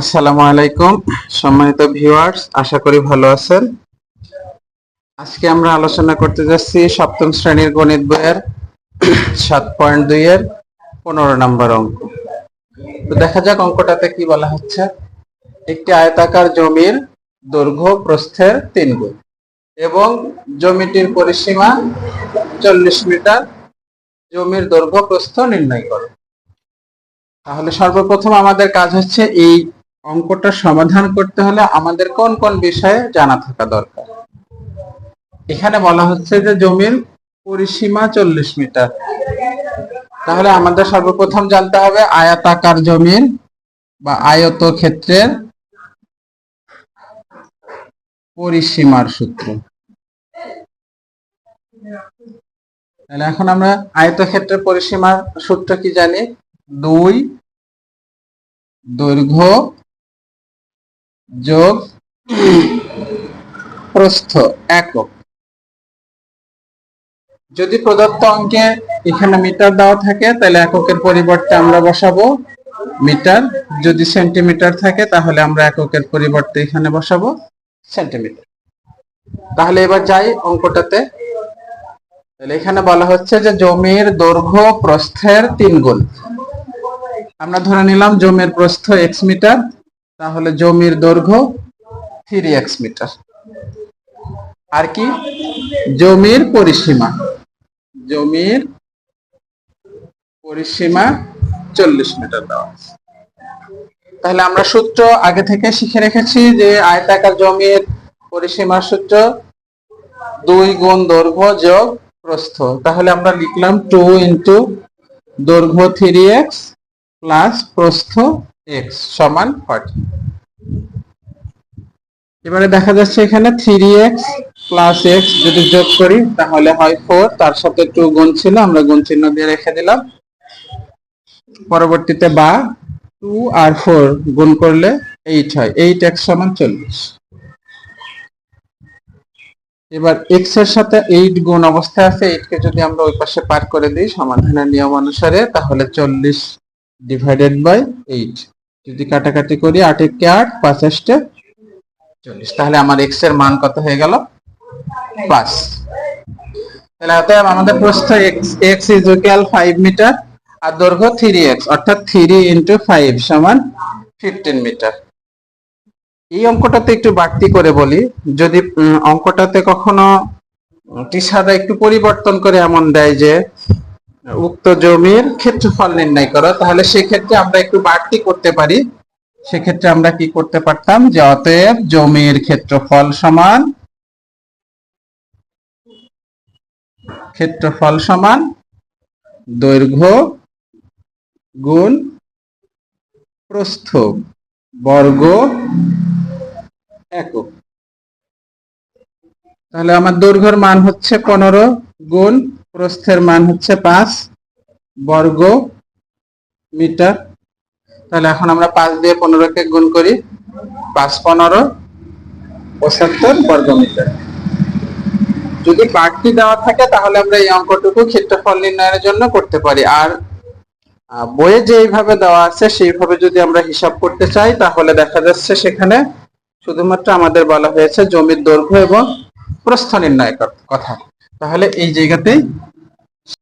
আসসালামু আলাইকুম, সম্মানিত ভিউয়ার্স আশা করি ভালো আছেন। আজকে আমরা আলোচনা করতে যাচ্ছি সপ্তম শ্রেণির গণিত বইয়ের সাত পয়েন্ট দুই এর পনেরো নম্বর অঙ্ক। তো দেখা যাক অঙ্কটাতে কি বলা হচ্ছে। একটি আয়তাকার জমির দৈর্ঘ্য প্রস্থের তিন গুণ এবং জমিটির পরিসীমা চল্লিশ মিটার। জমির দৈর্ঘ্য প্রস্থ নির্ণয় করো। তাহলে সর্বপ্রথম আমাদের কাজ হচ্ছে এই অঙ্কটা সমাধান করতে হলে আমাদের কোন কোন বিষয়ে জানা থাকা দরকার? এখানে বলা হচ্ছে যে জমির পরিসীমা চল্লিশ মিটার। তাহলে আমাদের সর্বপ্রথম জানতে হবে আয়তাকার জমির বা আয়ত ক্ষেত্রের পরিসীমার সূত্র। তাহলে এখন আমরা আয়তক্ষেত্রের পরিসীমার সূত্র কি জানি? দুই, দৈর্ঘ্য যোগ প্রস্থ একক। যদি প্রদত্ত অঙ্কে এখানে মিটার দেওয়া থাকে, তাহলে এককের পরিবর্তে আমরা বসাবো মিটার। যদি সেন্টিমিটার থাকে, তাহলে আমরা এককের পরিবর্তে এখানে বসাবো সেন্টিমিটার। তাহলে এবার যাই অঙ্কটাতে। তাহলে এখানে বলা হচ্ছে যে জমির দৈর্ঘ্য প্রস্থের তিন গুণ। আমরা ধরে নিলাম জমির প্রস্থ এক্স মিটার। তাহলে জমির দৈর্ঘ্য থ্রি এক্স মিটার আর কি? জমির পরিসীমা। জমির পরিসীমা চল্লিশ মিটার দেওয়া। তাহলে আমরা সূত্র আগে থেকে শিখে রেখেছি যে আয়তাকার জমির পরিসীমার সূত্র দুই গুণ দৈর্ঘ্য যোগ প্রস্থ। তাহলে আমরা লিখলাম টু ইন্টু দৈর্ঘ্য থ্রি এক্স প্লাস প্রস্থ এক্স সমান ফর্টি। এবারে দেখা যাচ্ছে এখানে থ্রি এক্স প্লাস এক্স যদি যোগ করি, তাহলে হয় ফোর তার সাথে টু গুণ ছিল, আমরা গুণ চিহ্ন দিয়ে রেখে দিলাম। পরবর্তীতে বা টু আর ফোর গুণ করলে এইট হয়। এইট এক্স সমান চল্লিশ। এবার এক্সের সাথে এইট গুণ অবস্থায় আছে এইট কে যদি আমরা ওই পাশে পার করে দিই, সমাধানের নিয়ম অনুসারে, তাহলে চল্লিশ ডিভাইডেড বাই এইট যদি কাটাকাটি করি আট একে আট, পাঁচ চল্লিশ। তাহলে আমার এক্সের মান কত হয়ে গেল? পাঁচ তাহলে অতএব আমাদের প্রস্থ x x equal five metre আর দৈর্ঘ্য থ্রি এক্স অর্থাৎ থ্রি ইন্টু ফাইভ সমান ফিফটিন মিটার এই অঙ্কটাতে একটু বাড়তি করে বলি, যদি অঙ্কটাতে কখনো টিচাররা একটু পরিবর্তন করে এমন দেয় যে উক্ত জমির ক্ষেত্রফল নির্ণয় করো, তাহলে সেক্ষেত্রে আমরা একটু বাড়তি করতে পারি। সেক্ষেত্রে আমরা কি করতে পারতাম? যে অতএব জমির ক্ষেত্রফল সমান ক্ষেত্রফল সমান দৈর্ঘ্য গুণ প্রস্থ বর্গ একক। তাহলে আমার দৈর্ঘ্যের মান হচ্ছে পনেরো গুণ প্রস্থের মান হচ্ছে পাঁচ বর্গ মিটার। তাহলে এখন আমরা পাঁচ দিয়ে পনেরোকে গুণ করি, পাঁচ পনেরো পঁচাত্তর বর্গ মিটার। যদি বাড়তি দেওয়া থাকে তাহলে আমরা এই অঙ্কটুকু ক্ষেত্রফল নির্ণয়ের জন্য করতে পারি। আর বইয়ে যেইভাবে দেওয়া আছে সেইভাবে যদি আমরা হিসাব করতে চাই, তাহলে দেখা যাচ্ছে সেখানে শুধুমাত্র আমাদের বলা হয়েছে জমির দৈর্ঘ্য এবং প্রস্থ নির্ণয় কথা। তাহলে এই জায়গাতেই